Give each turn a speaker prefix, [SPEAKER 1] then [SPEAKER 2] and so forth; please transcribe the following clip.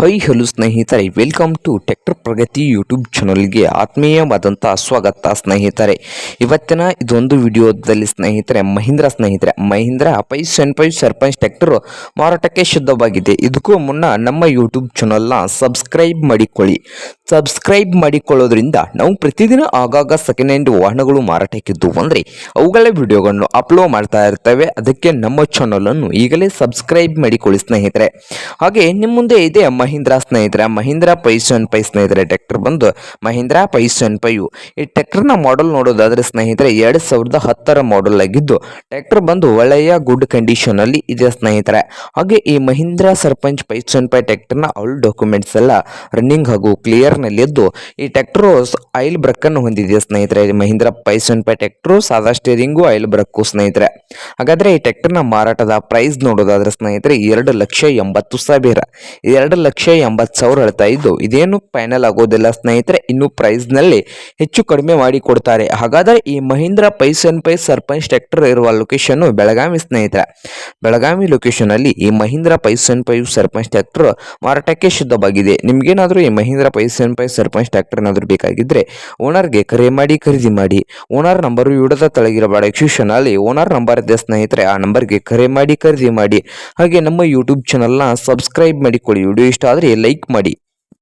[SPEAKER 1] High hello ಸ್ನೇಹಿತರೆ welcome to tractor Pragati YouTube ಚಾನಲ್ಗೆ ಆತ್ಮೀಯವಾದಂಥ ಸ್ವಾಗತ ಸ್ನೇಹಿತರೆ. ಇವತ್ತಿನ ಇದೊಂದು ವಿಡಿಯೋದಲ್ಲಿ ಸ್ನೇಹಿತರೆ, ಮಹೀಂದ್ರ ಸ್ನೇಹಿತರೆ, Mahindra five seven five Sarpanch tractor ಮಾರಾಟಕ್ಕೆ ಶುದ್ಧವಾಗಿದೆ. ಇದಕ್ಕೂ ಮುನ್ನ ನಮ್ಮ ಯೂಟ್ಯೂಬ್ ಚಾನಲ್ನ ಸಬ್ಸ್ಕ್ರೈಬ್ ಮಾಡಿಕೊಳ್ಳಿ. ಸಬ್ಸ್ಕ್ರೈಬ್ ಮಾಡಿಕೊಳ್ಳೋದ್ರಿಂದ ನಾವು ಪ್ರತಿದಿನ ಆಗಾಗ ಸೆಕೆಂಡ್ ಹ್ಯಾಂಡ್ ವಾಹನಗಳು ಮಾರಾಟಕ್ಕಿದ್ದು ಅಂದರೆ ಅವುಗಳ ವಿಡಿಯೋಗಳನ್ನು ಅಪ್ಲೋಡ್ ಮಾಡ್ತಾ ಇರ್ತೇವೆ. ಅದಕ್ಕೆ ನಮ್ಮ ಚಾನಲನ್ನು ಈಗಲೇ ಸಬ್ಸ್ಕ್ರೈಬ್ ಮಾಡಿಕೊಳ್ಳಿ ಸ್ನೇಹಿತರೆ. ಹಾಗೆ ನಿಮ್ಮ ಮುಂದೆ ಇದೆ ಮಹೀಂದ್ರ ಸ್ನೇಹಿತರೆ ಮಹೀಂದ್ರ ಪೈಸನ್ ಪೈ ಸ್ನೇಹಿತರೆ, ಟ್ರ್ಯಾಕ್ಟರ್ ಬಂದು ಮಹೀಂದ್ರ ಪೈಸನ್ ಪೈಯು. ಈ ಟ್ರ್ಯಾಕ್ಟರ್ನ ಮಾಡೆಲ್ ನೋಡೋದಾದ್ರೆ ಸ್ನೇಹಿತರೆ, ಎರಡು ಸಾವಿರದ ಹತ್ತರ ಮಾಡೆಲ್ ಆಗಿದ್ದು, ಟ್ರ್ಯಾಕ್ಟರ್ ಬಂದು ಒಳ್ಳೆಯ ಗುಡ್ ಕಂಡೀಷನ್ ಅಲ್ಲಿ ಇದೆ ಸ್ನೇಹಿತರೆ. ಹಾಗೆ ಈ Mahindra Sarpanch five seven five ಟ್ರ್ಯಾಕ್ಟರ್ನ ಆಲ್ ಡಾಕ್ಯುಮೆಂಟ್ಸ್ ಎಲ್ಲ ರನ್ನಿಂಗ್ ಹಾಗೂ ಕ್ಲಿಯರ್ನಲ್ಲಿ ಇದ್ದು ಈ ಟ್ರ್ಯಾಕ್ಟರ್ ಆಯಿಲ್ ಬ್ರಕ್ಕನ್ನು ಹೊಂದಿದೆ ಸ್ನೇಹಿತರೆ. Mahindra Mahindra Poisson pi tractor ಸಾದಾ ಸ್ಟೇರಿಂಗು ಆಯಿಲ್ ಬ್ರಕ್ಕು ಸ್ನೇಹಿತರೆ. ಹಾಗಾದ್ರೆ ಈ ಟ್ರ್ಯಾಕ್ಟರ್ನ ಮಾರಾಟದ ಪ್ರೈಸ್ ನೋಡೋದಾದ್ರೆ ಸ್ನೇಹಿತರೆ, ಎರಡು ಲಕ್ಷ ಎಂಬತ್ತು ಸಾವಿರ. ಎರಡು ಲಕ್ಷ ಎಂಬತ್ತು ಸಾವಿರ ಹೇಳ್ತಾ ಇದ್ದು, ಇದೇನು ಫೈನಲ್ ಆಗೋದಿಲ್ಲ ಸ್ನೇಹಿತರೆ. ಇನ್ನು ಪ್ರೈಸ್ನಲ್ಲಿ ಹೆಚ್ಚು ಕಡಿಮೆ ಮಾಡಿ ಕೊಡ್ತಾರೆ. ಹಾಗಾದರೆ ಈ Mahindra Poisson pi Sarpanch tractor ಇರುವ ಲೊಕೇಶನ್ನು ಬೆಳಗಾವಿ ಸ್ನೇಹಿತರೆ. ಬೆಳಗಾವಿ ಲೊಕೇಶನಲ್ಲಿ ಈ Mahindra Poisson pi Sarpanch tractor ಮಾರಾಟಕ್ಕೆ ಶುದ್ಧವಾಗಿದೆ. ನಿಮಗೇನಾದರೂ ಈ Mahindra Poisson pi Sarpanch tractor ಏನಾದರೂ ಬೇಕಾಗಿದ್ದರೆ ಓನರ್ಗೆ ಕರೆ ಮಾಡಿ, ಖರೀದಿ ಮಾಡಿ. ಓನರ್ ನಂಬರು ವಿಡದ ತಳಗಿರಬೇಡ ಎಕ್ಸಿಷನ್ ಅಲ್ಲಿ ಓನರ್ ನಂಬರ್ ಇದೆ ಸ್ನೇಹಿತರೆ. ಆ ನಂಬರ್ಗೆ ಕರೆ ಮಾಡಿ, ಖರೀದಿ ಮಾಡಿ. ಹಾಗೆ ನಮ್ಮ ಯೂಟ್ಯೂಬ್ ಚಾನಲ್ನ ಸಬ್ಸ್ಕ್ರೈಬ್ ಮಾಡಿಕೊಳ್ಳಿ. ವಿಡಿಯೋ ಇಷ್ಟ ಆದರೆ ಲೈಕ್ ಮಾಡಿ.